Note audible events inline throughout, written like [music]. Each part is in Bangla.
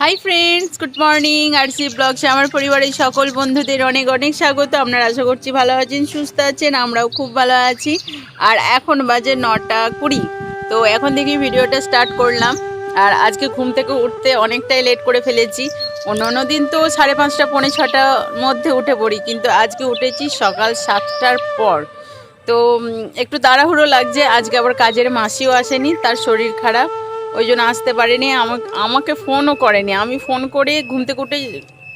Hi friends good morning R C ব্লগসে আমার পরিবারের সকল বন্ধুদের অনেক অনেক স্বাগত। আপনারা আশা করছি ভালো আছেন, সুস্থ আছেন, আমরাও খুব ভালো আছি। আর এখন বাজে নটা কুড়ি। তো এখন থেকে ভিডিওটা স্টার্ট করলাম। আর আজকে ঘুম থেকে উঠতে অনেকটাই লেট করে ফেলেছি। অন্য অন্য দিন তো সাড়ে পাঁচটা, পৌনে ছটার মধ্যে উঠে পড়ি, কিন্তু আজকে উঠেছি সকাল সাতটার পর। তো একটু তাড়াহুড়ো লাগছে। আজকে আবার কাজের মাসিও আসেনি, তার শরীর খারাপ। ওই জন্য আসতে পারেনি। আমাকে ফোনও করেনি। আমি ফোন করে ঘুম থেকে উঠে,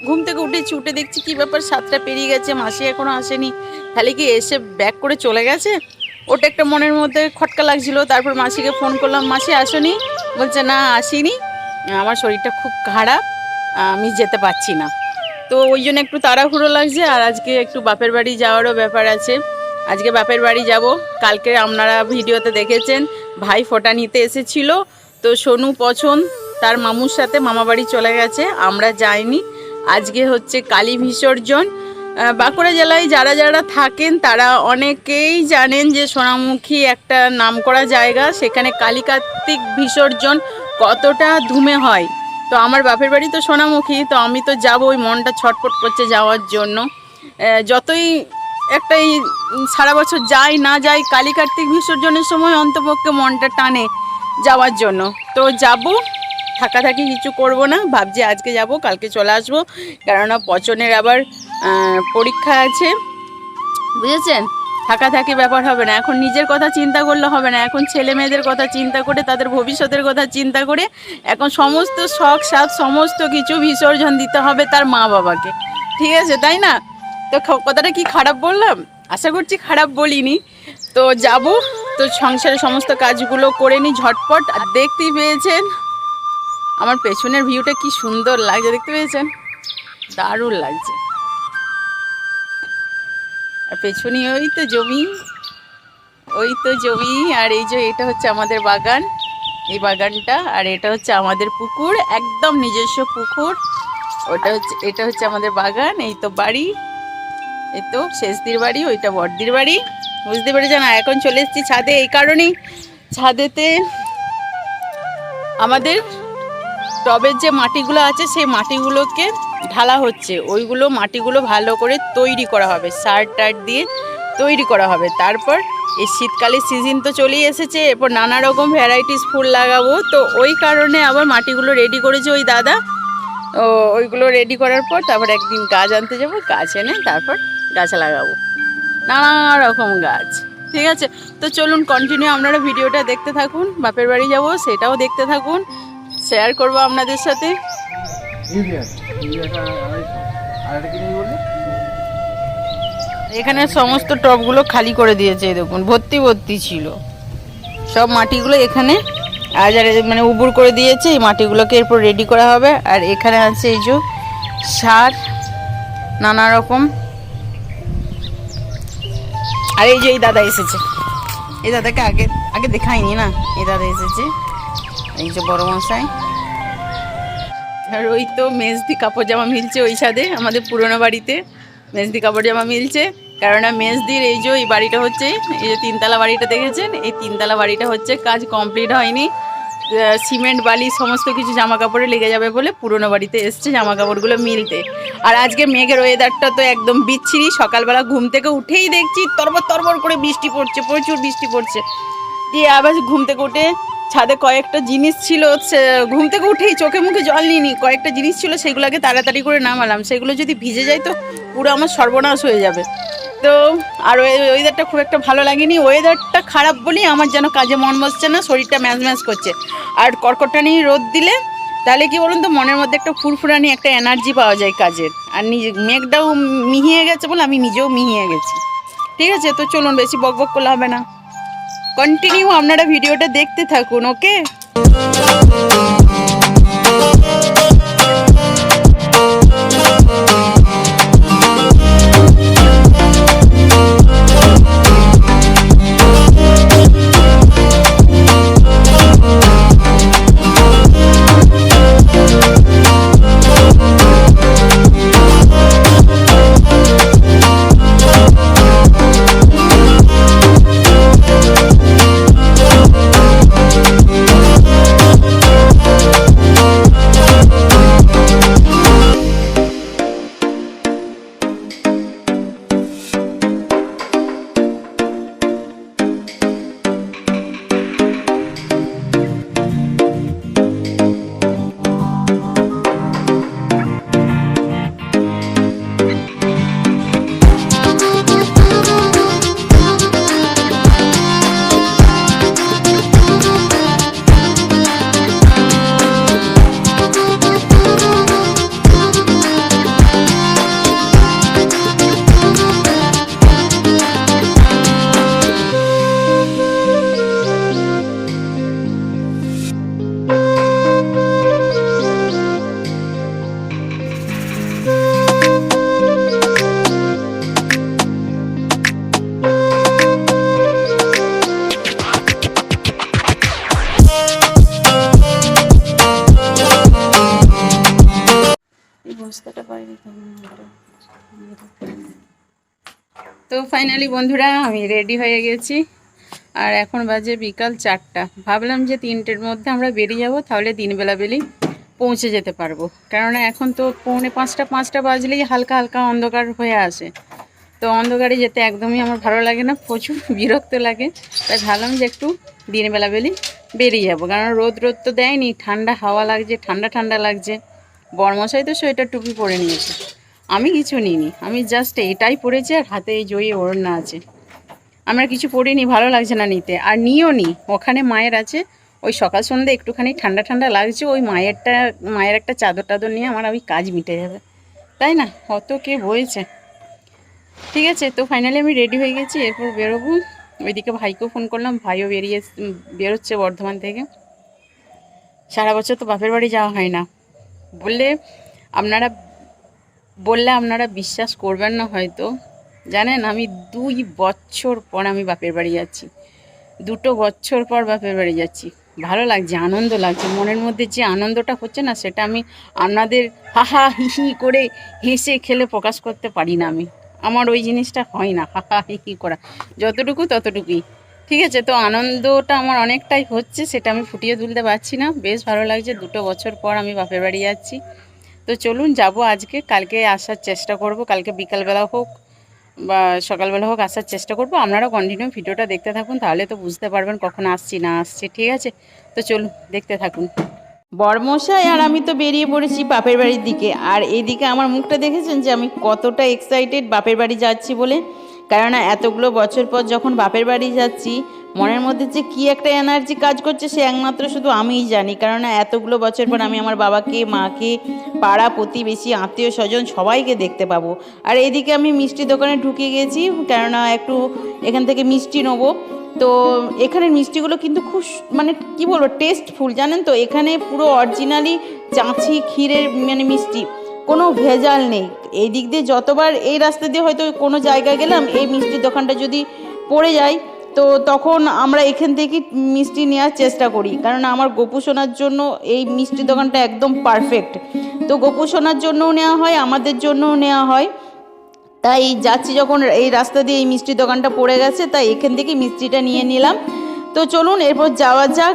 ঘুম থেকে উঠে দেখছি কী ব্যাপার, সাতটা পেরিয়ে গেছে, মাসি এখনও আসেনি। তাহলে কি এসে ব্যাক করে চলে গেছে? ওটা একটা মনের মধ্যে খটকা লাগছিল। তারপর মাসিকে ফোন করলাম, মাসি আসনি? বলছে, না, আসিনি। আমার শরীরটা খুব খারাপ, আমি যেতে পারছি না। তো ওই জন্য একটু তাড়াহুড়ো লাগছে। আর আজকে একটু বাপের বাড়ি যাওয়ারও ব্যাপার আছে। আজকে বাপের বাড়ি যাব। কালকে আপনারা ভিডিওতে দেখেছেন, ভাই ফোটা নিতে এসেছিল। তো সোনু পছন্দ তার মামুর সাথে মামাবাড়ি চলে গেছে, আমরা যাইনি। আজকে হচ্ছে কালী বিসর্জন। বাঁকুড়া জেলায় যারা যারা থাকেন, তারা অনেকেই জানেন যে সোনামুখী একটা নামকরা জায়গা, সেখানে কালী কার্তিক বিসর্জন কতটা ধুমে হয়। তো আমার বাপের বাড়ি তো সোনামুখী, তো আমি তো যাব ওই মনটা ছটফট করছে যাওয়ার জন্য। যতই একটাই সারা বছর যাই না যাই কালী কার্তিক বিসর্জনের সময় অন্তপক্ষে মনটা টানে যাওয়ার জন্য। তো যাব। থাকা থাকি কিছু করব না, ভাবছি আজকে যাব, কালকে চলে আসব। কেননা পচনের আবার পরীক্ষা আছে। বুঝেছেন? থাকা থাকি ব্যাপার হবে না। এখন নিজের কথা চিন্তা করলে হবে না। এখন ছেলে মেয়েদের কথা চিন্তা করে, তাদের ভবিষ্যতের কথা চিন্তা করে, এখন সমস্ত শখ সাপ সমস্ত কিছু বিসর্জন দিতে হবে তার মা বাবাকে। ঠিক আছে, তাই না? তো কথাটা কি খারাপ বললাম? আশা করছি খারাপ বলিনি। তো যাব। তো সংসারের সমস্ত কাজগুলো করে নিই ঝটপট। আর দেখতেই পেয়েছেন, আমার পেছনের ভিউটা কি সুন্দর লাগছে, দেখতে পেয়েছেন? দারুণ লাগছে। আর পেছনে ওই তো জমি, ওই তো জমি, আর এই যে এটা হচ্ছে আমাদের বাগান, এই বাগানটা, আর এটা হচ্ছে আমাদের পুকুর, একদম নিজস্ব পুকুর। ওটা হচ্ছে, এটা হচ্ছে আমাদের বাগান, এই তো বাড়ি, এই তো শেষদির বাড়ি, ওইটা বড়দির বাড়ি। বুঝতে পেরেছ না? এখন চলে এসেছি ছাদে, এই কারণেই ছাদেতে আমাদের টবের যে মাটিগুলো আছে, সেই মাটিগুলোকে ঢালা হচ্ছে। ওইগুলো মাটিগুলো ভালো করে তৈরি করা হবে, সার টার দিয়ে তৈরি করা হবে। তারপর এই শীতকালের সিজন তো চলেই এসেছে, এরপর নানা রকম ভ্যারাইটিস ফুল লাগাবো। তো ওই কারণে আবার মাটিগুলো রেডি করেছে ওই দাদা। ও, ওইগুলো রেডি করার পর তারপর একদিন গাছ আনতে যাব, গাছ এনে তারপর গাছ লাগাবো। নানা রকম গাছ। ঠিক আছে? তো চলুন কন্টিনিউ আপনারা ভিডিওটা দেখতে থাকুন, বাপের বাড়ি যাব, সেটাও দেখতে থাকুন শেয়ার করব আপনাদের সাথে। এখানে সমস্ত টবগুলো খালি করে দিয়েছে দেখুন, ভর্তি ভর্তি ছিল। সব মাটিগুলো এখানে, আজ আর মানে উবুর করে দিয়েছে, এই মাটিগুলোকে এরপর রেডি করা হবে। আর এখানে আছে এই যে সার নানা রকম আর এই যে এই দাদা এসেছে। এই দাদাকে আগে আগে দেখাইনি না? এই দাদা এসেছে। এই যে বড় মশাই। আর ওই তো মেজদি কাপড় জামা মিলছে ওই সাথে আমাদের পুরোনো বাড়িতে। মেজদি কাপড় জামা মিলছে। কেননা মেজদির এই যে এই বাড়িটা হচ্ছে, এই যে তিনতলা বাড়িটা দেখেছেন? এই তিনতলা বাড়িটা হচ্ছে কাজ কমপ্লিট হয়নি। সিমেন্ট, বালি, সমস্ত কিছু জামা কাপড়ে লেগে যাবে বলে পুরনো বাড়িতে এসছে জামা কাপড়গুলো মিলতে। আর আজকে মেঘের ওয়েদারটা তো একদম বিচ্ছিরি। সকালবেলা ঘুম থেকে উঠেই দেখছি তরবর তরবর করে বৃষ্টি পড়ছে, প্রচুর বৃষ্টি পড়ছে। দিয়ে আবার ঘুম থেকে উঠে ছাদে কয়েকটা জিনিস ছিল ঘুম থেকে উঠেই চোখে মুখে জল নিইনি কয়েকটা জিনিস ছিল, সেগুলোকে তাড়াতাড়ি করে নামালাম। সেগুলো যদি ভিজে যায় তো পুরো আমার সর্বনাশ হয়ে যাবে। তো আর ওয়েদারটা খুব একটা ভালো লাগেনি। ওয়েদারটা খারাপ বলেই আমার যেন কাজে মন বসছে না, শরীরটা ম্যাজ ম্যাজ করছে। আর কর্কটানি রোদ দিলে, তাহলে কি বলুন তো, মনের মধ্যে একটা ফুরফুরানি, একটা এনার্জি পাওয়া যায় কাজের। আর নিজে মেঘটাও মিহিয়ে গেছে বলে আমি নিজেও মিহিয়ে গেছি। ঠিক আছে? তো চলুন, বেশি বক বক করলে হবে না। কন্টিনিউ আপনারা ভিডিওটা দেখতে থাকুন ওকে ফাইনালি বন্ধুরা, আমি রেডি হয়ে গেছি। আর এখন বাজে বিকাল চারটা। ভাবলাম যে তিনটের মধ্যে আমরা বেরিয়ে যাব, তাহলে দিনবেলা বেলি পৌঁছে যেতে পারব। কেননা এখন তো পৌনে পাঁচটা পাঁচটা বাজলেই হালকা হালকা অন্ধকার হয়ে আসে। তো অন্ধকারে যেতে একদমই আমার ভালো লাগে না, প্রচুর বিরক্ত লাগে। তাই ভাবলাম যে একটু দিনবেলা বেলি বেরিয়ে যাব। কারণ রোদ রোদ তো দেয়নি, ঠান্ডা হাওয়া লাগছে, ঠান্ডা ঠান্ডা লাগছে। বর্মশাই তো সোয়েটার টুপি পরে নিয়েছে। আমি কিছু নিইনি। আমি জাস্ট এটাই পরেছি আর হাতে এই জয়ী ওড়না আছে। আমরা কিছু পড়িনি, ভালো লাগছে না নিতে। আর নিও নি, ওখানে মায়ের আছে। ওই সকাল সন্ধ্যে একটুখানি ঠান্ডা ঠান্ডা লাগছে, ওই মায়েরটা, মায়ের একটা চাদর টাদর নিয়ে আমার ওই কাজ মিটে যাবে। তাই না? অত কে বয়েছে ঠিক আছে, তো ফাইনালি আমি রেডি হয়ে গেছি, এরপর বেরোবো। ওইদিকে ভাইকেও ফোন করলাম, ভাইও বেরিয়ে বেরোচ্ছে বর্ধমান থেকে। সারা বছর তো বাপের বাড়ি যাওয়া হয় না। বললে আপনারা বললে আপনারা বিশ্বাস করবেন না হয়তো। জানেন, আমি দুই বছর পর আমি বাপের বাড়ি যাচ্ছি। দুটো বছর পর বাপের বাড়ি যাচ্ছি। ভালো লাগছে, আনন্দ লাগছে, মনের মধ্যে যে আনন্দটা হচ্ছে না, সেটা আমি আপনাদের হাহা হি হি করে হেসে খেলে প্রকাশ করতে পারি না আমি। আমার ওই জিনিসটা হয় না হাহা হি হি করা। যতটুকু ততটুকুই। ঠিক আছে, তো আনন্দটা আমার অনেকটাই হচ্ছে, সেটা আমি ফুটিয়ে তুলতে পারছি না। বেশ ভালো লাগছে, দুটো বছর পর আমি বাপের বাড়ি যাচ্ছি। তো চলুন যাব আজকে। কালকে আসার চেষ্টা করব। কালকে বিকালবেলা হোক বা সকালবেলা হোক আসার চেষ্টা করব। আপনারা কন্টিনিউ ভিডিওটা দেখতে থাকুন, তাহলে তো বুঝতে পারবেন কখন আসছি না আসছি, ঠিক আছে? তো চলুন, দেখতে থাকুন। বর্মশাই, আর আমি তো বেরিয়ে পড়েছি বাপের বাড়ির দিকে। আর এইদিকে আমার মুখটা দেখেছেন যে আমি কতটা এক্সাইটেড বাপের বাড়ি যাচ্ছি বলে? কেননা এতগুলো বছর পর যখন বাপের বাড়ি যাচ্ছি মনের মধ্যে যে কি একটা এনার্জি কাজ করছে, সে একমাত্র শুধু আমিই জানি। কেননা এতগুলো বছর পর আমি আমার বাবাকে, মাকে, পাড়া, প্রতিবেশী, আত্মীয় স্বজন সবাইকে দেখতে পাবো। আর এদিকে আমি মিষ্টি দোকানে ঢুকে গেছি, কেননা একটু এখান থেকে মিষ্টি নেব। তো এখানের মিষ্টিগুলো কিন্তু খুব মানে কি বলব টেস্টফুল জানেন তো? এখানে পুরো অরিজিনালি চাঁচি ক্ষীরের মানে মিষ্টি, কোনো ভেজাল নেই। এই দিক দিয়ে যতবার এই রাস্তা দিয়ে হয়তো কোনো জায়গায় গেলাম, এই মিষ্টির দোকানটা যদি পড়ে যায় তো তখন আমরা এখান থেকে মিষ্টি নেওয়ার চেষ্টা করি। কারণ আমার গোপু সোনার জন্য এই মিষ্টি দোকানটা একদম পারফেক্ট তো গোপু সোনার জন্যও নেওয়া হয়, আমাদের জন্যও নেওয়া হয়। তাই যাচ্ছি যখন এই রাস্তা দিয়ে এই মিষ্টির দোকানটা পড়ে গেছে, তাই এখান থেকে মিষ্টিটা নিয়ে নিলাম। তো চলুন এরপর যাওয়া যাক।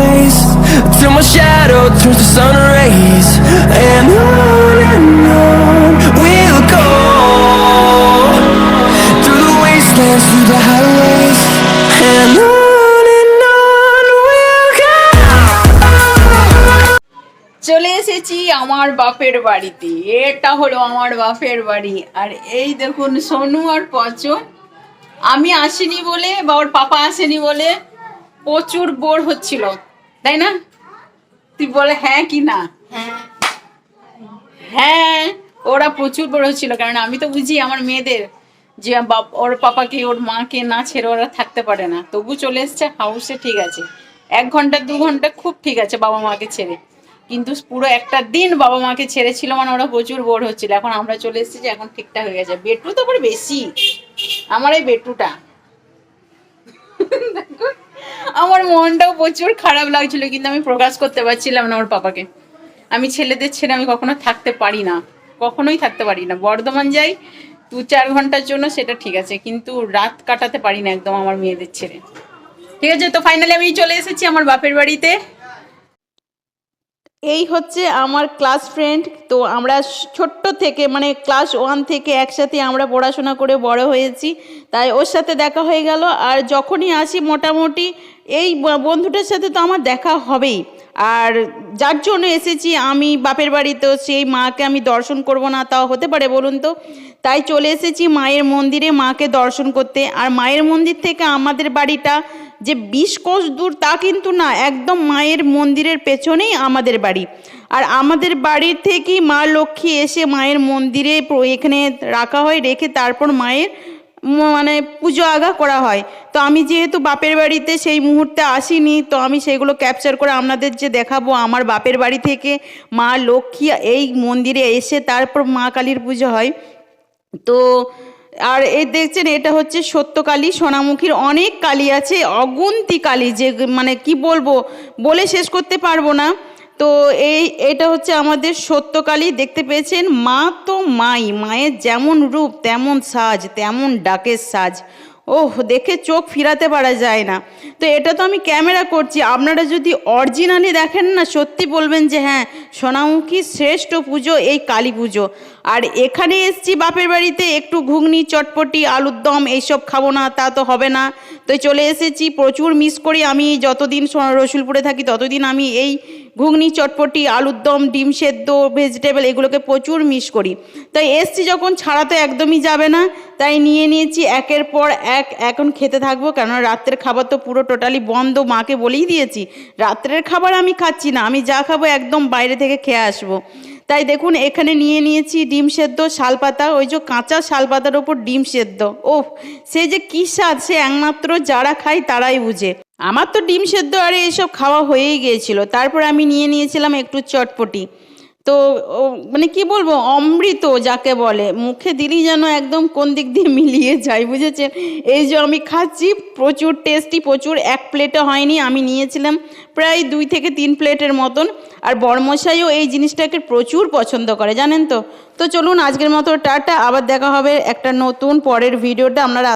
through my shadow turns to sun rays, and I... আমার বাপের বাড়িতে। এটা হলো আমার বাপের বাড়ি। আর এই দেখুন, সোনু আর পচন। আমি আসিনি বলে বা ওর পাপা আসেনি বলে প্রচুর বোর হচ্ছিল। তাই না? তুই বলে হ্যাঁ কি না? হ্যাঁ। ওরা প্রচুর বড় হচ্ছিল কারণ আমি তো বুঝি আমার মেয়েদের যে বাপ- ওর পাপাকে ওর মাকে না ছেড়ে ওরা থাকতে পারে না। তবু চলে এসছে হাউসে ঠিক আছে। এক ঘণ্টা দু ঘণ্টা খুব ঠিক আছে বাবা মাকে ছেড়ে। কিন্তু পুরো একটা দিন বাবা মাকে ছেড়েছিল মানে ওরা প্রচুর বোর হচ্ছিল। এখন আমরা চলে এসেছি যে এখন ঠিকঠাক হয়ে গেছে। বেটু তো আবার বেশি। আমার এই বেটুটা দেখো, আমার মনটাও প্রচুর খারাপ লাগছিল, কিন্তু আমি প্রকাশ করতে পারছিলাম না ওর পাপাকে। আমি ছেলেদের ছেড়ে আমি কখনো থাকতে পারি না। কখনোই থাকতে পারি না। বর্ধমান যাই, দু চার ঘণ্টার জন্য সেটা ঠিক আছে, কিন্তু রাত কাটাতে পারি না একদম আমার মেয়েদের ছেড়ে। ঠিক আছে, তো ফাইনালি আমি চলে এসেছি আমার বাপের বাড়িতে। এই হচ্ছে আমার ক্লাস ফ্রেন্ড তো আমরা ছোট্ট থেকে মানে ক্লাস ওয়ান থেকে একসাথে আমরা পড়াশোনা করে বড় হয়েছি। তাই ওর সাথে দেখা হয়ে গেল, আর যখনই আসি মোটামুটি এই বন্ধুটার সাথে তো আমার দেখা হবেই। আর যার জন্য এসেছি আমি, বাপের বাড়িতেও সেই মাকে আমি দর্শন করব না, তাও হতে পারে বলুন তো। তাই চলে এসেছি মায়ের মন্দিরে মাকে দর্শন করতে। আর মায়ের মন্দির থেকে আমাদের বাড়িটা যে বিশ কোষ দূর, তা কিন্তু না, একদম মায়ের মন্দিরের পেছনেই আমাদের বাড়ি। আর আমাদের বাড়ির থেকেই মা লক্ষ্মী এসে মায়ের মন্দিরে এখানে রাখা হয়, রেখে তারপর মায়ের মানে পুজো আগা করা হয়। তো আমি যেহেতু বাপের বাড়িতে সেই মুহূর্তে আসিনি, তো আমি সেগুলো ক্যাপচার করে আপনাদের যে দেখাবো আমার বাপের বাড়ি থেকে মা লক্ষ্মী এই মন্দিরে এসে তারপর মা কালীর পুজো হয়। তো আর এই দেখছেন এটা হচ্ছে সত্যকালী, সোনামুখীর অনেক কালী আছে, অগুন্তি কালী যে মানে কি বলব বলে শেষ করতে পারব না। তো এই, এটা হচ্ছে আমাদের সত্যকালই দেখতে পেয়েছেন? মা তো মাই, মায়ের যেমন রূপ, তেমন সাজ, তেমন ডাকের সাজ। ওহ, দেখে চোখ ফিরাতে পারা যায় না। তো এটা তো আমি ক্যামেরা করছি। আপনারা যদি অরিজিনালি দেখেন না, সত্যি বলবেন যে হ্যাঁ সোনামুখী শ্রেষ্ঠ পুজো এই কালী পুজো। আর এখানে এসছি বাপের বাড়িতে, একটু ঘুগনি, চটপটি, আলুর দম, এইসব খাব না, তা তো হবে না। তো চলে এসেছি, প্রচুর মিস করি, আমি যতদিন রসুলপুরে থাকি ততদিন আমি এই ঘুগনি, চটপটি, আলুর দম, ডিম সেদ্ধ ভেজিটেবল এগুলোকে প্রচুর মিস করি। তাই এসছি যখন, ছাড়া তো একদমই যাবে না, তাই নিয়ে নিয়েছি, একের পর এক, এখন খেতে থাকব, কেননা রাত্রের খাবার তো পুরো টোটালি বন্ধ, মাকে বলেই দিয়েছি, রাত্রের খাবার আমি খাচ্ছি না, আমি যা খাব একদম বাইরে থেকে খেয়ে আসব। তাই দেখুন, এখানে নিয়ে নিয়েছি ডিম সেদ্ধ, শালপাতা, ওই যে কাঁচা শালপাতার ওপর ডিম সেদ্ধ। ও সে যে কী স্বাদ, সে একমাত্র যারা খায় তারাই বুঝে। আমার তো ডিম সেদ্ধ, আর এইসব খাওয়া হয়েই গিয়েছিল। তারপর আমি নিয়ে নিয়েছিলাম একটু চটপটি। তো মানে কি বলব, অমৃত যাকে বলে, মুখে দিলেই যেন একদম কোন দিক দিয়ে [laughs] মিলিয়ে যায়, বুঝেছেন? এই যে আমি খাচ্ছি, প্রচুর টেস্টি প্রচুর, এক প্লেটে হয়নি, আমি নিয়েছিলাম প্রায় দুই থেকে তিন প্লেটের মতন, আর বড়মশাইও এই জিনিসটাকে প্রচুর পছন্দ করে, জানেন তো? তো চলুন আজকের মতো টাটা, আবার দেখা হবে একটা নতুন পরের ভিডিওটা আপনারা